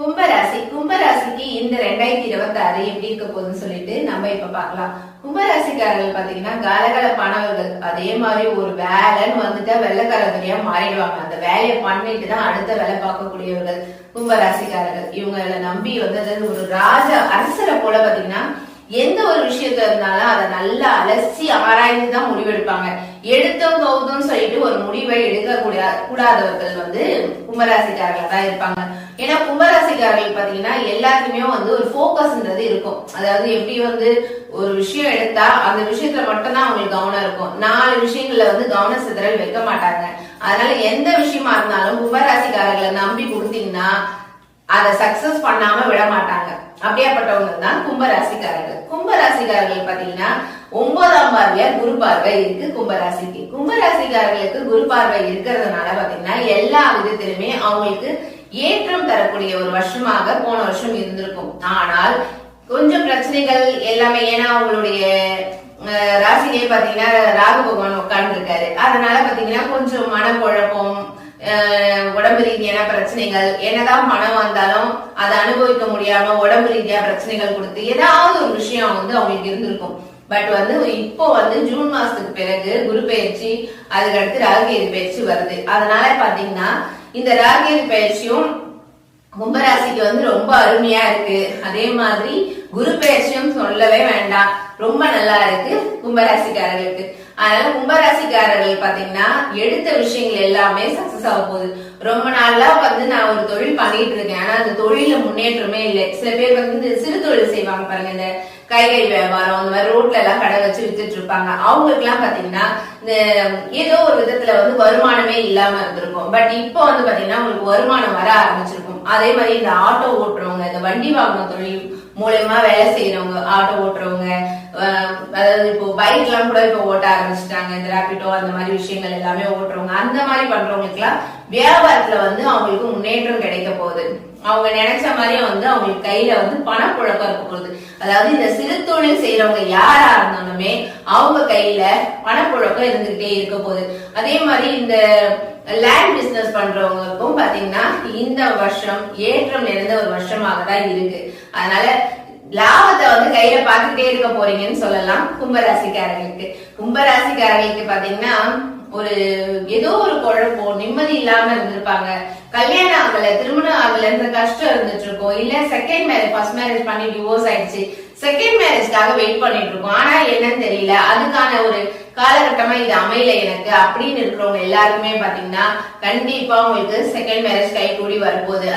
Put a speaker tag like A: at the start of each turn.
A: கும்பராசி கும்பராசிக்கு இந்த ரெண்டாயிரத்தி இருபத்தி ஆறு எப்படி இருக்க போகுதுன்னு சொல்லிட்டு நம்ம இப்ப பார்க்கலாம். கும்பராசிக்காரர்கள் பாத்தீங்கன்னா கலகலப்பானவர்கள் அதே மாதிரி ஒரு வேலைன்னு வந்துட்டா வெள்ளக்காரதுலயா மாறிடுவாங்க. அந்த வேலையை பண்ணிட்டு தான் அடுத்த வேலை பார்க்கக்கூடியவர்கள் கும்பராசிக்காரர்கள். இவங்களை நம்பி வந்து ஒரு ராஜா அரசரை போல பாத்தீங்கன்னா எந்த ஒரு விஷயத்த இருந்தாலும் அதை நல்லா அலசி ஆராய்ந்து தான் முடிவெடுப்பாங்க. எடுத்தோம் கவுதும் சொல்லிட்டு ஒரு முடிவை எடுக்க கூடாதவர்கள் வந்து கும்பராசிக்காரர்கள் தான் இருப்பாங்க. ஏன்னா கும்பராசிக்காரர்கள் பாத்தீங்கன்னா எல்லாத்துக்குமே வந்து ஒரு போக்கஸ்ன்றது இருக்கும். அதாவது எப்படி வந்து ஒரு விஷயம் எடுத்தா அந்த விஷயத்துல மட்டும்தான் அவங்களுக்கு கவனம் இருக்கும். நாலு விஷயங்கள்ல வந்து கவன சிதறல் வைக்க மாட்டாங்க. அதனால எந்த விஷயமா இருந்தாலும் கும்பராசிக்காரர்களை நம்பி கொடுத்தீங்கன்னா அதை சக்சஸ் பண்ணாம விட மாட்டாங்க. அப்படியாப்பட்டவங்க தான் கும்பராசிக்காரர்கள். கும்பராசிக்காரர்கள் பாத்தீங்கன்னா ஒன்பதாம் பார்வையா குரு பார்வை இருக்கு கும்பராசிக்கு. கும்பராசிக்காரர்களுக்கு குரு பார்வை இருக்கிறதுனால பாத்தீங்கன்னா எல்லா விதத்திலுமே அவங்களுக்கு ஏற்றம் தரக்கூடிய ஒரு வருஷமாக போன வருஷம் இருந்திருக்கும். ஆனால் கொஞ்சம் பிரச்சனைகள் எல்லாமே ஏன்னா அவங்களுடைய அஹ், பாத்தீங்கன்னா ராகு பகவான் உட்கார்ந்து இருக்காரு அதனால பாத்தீங்கன்னா கொஞ்சம் மனக்குழப்பம் உடம்பு ரீதியான பிரச்சனைகள் என்னதான் பணம் வந்தாலும் அதை அனுபவிக்க முடியாம உடம்பு ரீதியா பிரச்சனைகள் கொடுத்து ஏதாவது ஒரு விஷயம் வந்து அவங்களுக்கு இருந்திருக்கும். பட் வந்து இப்போ வந்து ஜூன் மாசத்துக்கு பிறகு குரு பயிற்சி அதுக்கடுத்து ராகேது பயிற்சி வருது. அதனால பாத்தீங்கன்னா இந்த ராகேது பயிற்சியும் கும்பராசிக்கு வந்து ரொம்ப அருமையா இருக்கு. அதே மாதிரி குரு பயிற்சியும் சொல்லவே வேண்டாம். ரொம்ப நல்லா இருக்கு கும்பராசிக்காரர்களுக்கு. அதனால கும்பராசிக்காரர்கள் பாத்தீங்கன்னா எடுத்த விஷயங்கள் எல்லாமே சக்சஸ் ஆக போகுது. ரொம்ப நாளா வந்து நான் ஒரு தொழில் பண்ணிட்டு இருக்கேன். ஆனா அந்த தொழில முன்னேற்றமே இல்லை. சில பேர் வந்து இந்த சிறு தொழில் செய்வாங்க பாருங்க. இந்த காய்கறி வியாபாரம் அந்த மாதிரி ரோட்ல எல்லாம் கடை வச்சு வித்துட்டு இருப்பாங்க. அவங்களுக்கு எல்லாம் பாத்தீங்கன்னா இந்த ஏதோ ஒரு விதத்துல வந்து வருமானமே இல்லாம இருந்திருக்கும். பட் இப்போ வந்து பாத்தீங்கன்னா உங்களுக்கு வருமானம் வர ஆரம்பிச்சிருக்கும். அதே மாதிரி இந்த ஆட்டோ ஓட்டுறவங்க இந்த வண்டி வாகன தொழில் மூலயமா வேலை செய்யறவங்க ஆட்டோ ஓட்டுறவங்க அதாவது இப்போ பைக் எல்லாம் கூட இப்போ ஓட்ட ஆரம்பிச்சிட்டாங்க இந்த ரேபிட்டோ அந்த மாதிரி விஷயங்கள் எல்லாமே ஓட்டுறவங்க அந்த மாதிரி பண்றவங்களுக்கு எல்லாம் வியாபாரத்துல வந்து அவங்களுக்கு முன்னேற்றம் கிடைக்க போகுது. அவங்க நினைச்ச மாதிரியே வந்து அவங்களுக்கு கையில வந்து பணப்புழக்கம் இருக்க போகுது. அதாவது இந்த சிறு தொழில் செய்யறவங்க யாரா இருந்தாலுமே அவங்க கையில பணப்புழக்கம் இருந்துகிட்டே இருக்க போகுது. அதே மாதிரி இந்த லேண்ட் பிசினஸ் பண்றவங்களுக்கும் பாத்தீங்கன்னா இந்த வருஷம் ஏற்றம் நிறைந்த ஒரு வருஷமாக தான் இருக்கு. அதனால லாபத்தை வந்து கையில பாத்துட்டே இருக்க போறீங்கன்னு சொல்லலாம் கும்பராசிக்காரர்களுக்கு. கும்பராசிக்காரர்களுக்கு பாத்தீங்கன்னா ஒரு ஏதோ ஒரு குழப்பம் நிம்மதி இல்லாம இருந்திருப்பாங்க. கல்யாணம் ஆகல திருமணம் ஆகலன்ற கஷ்டம் இருந்துட்டு இருக்கும். இல்ல செகண்ட் மேரேஜ் ஃபர்ஸ்ட் மேரேஜ் பண்ணி டிவோர்ஸ் ஆயிடுச்சு. செகண்ட் மேரேஜ்க்காக வெயிட் பண்ணிட்டு இருக்கோம். ஆனா என்னன்னு தெரியல. அதுக்கான ஒரு காலகட்டமா இது அமையல எனக்கு. அப்படின்னு இருக்கிறவங்க எல்லாருக்குமே பாத்தீங்கன்னா கண்டிப்பா உங்களுக்கு செகண்ட் மேரேஜ் கை கூடி வரப்போகுது.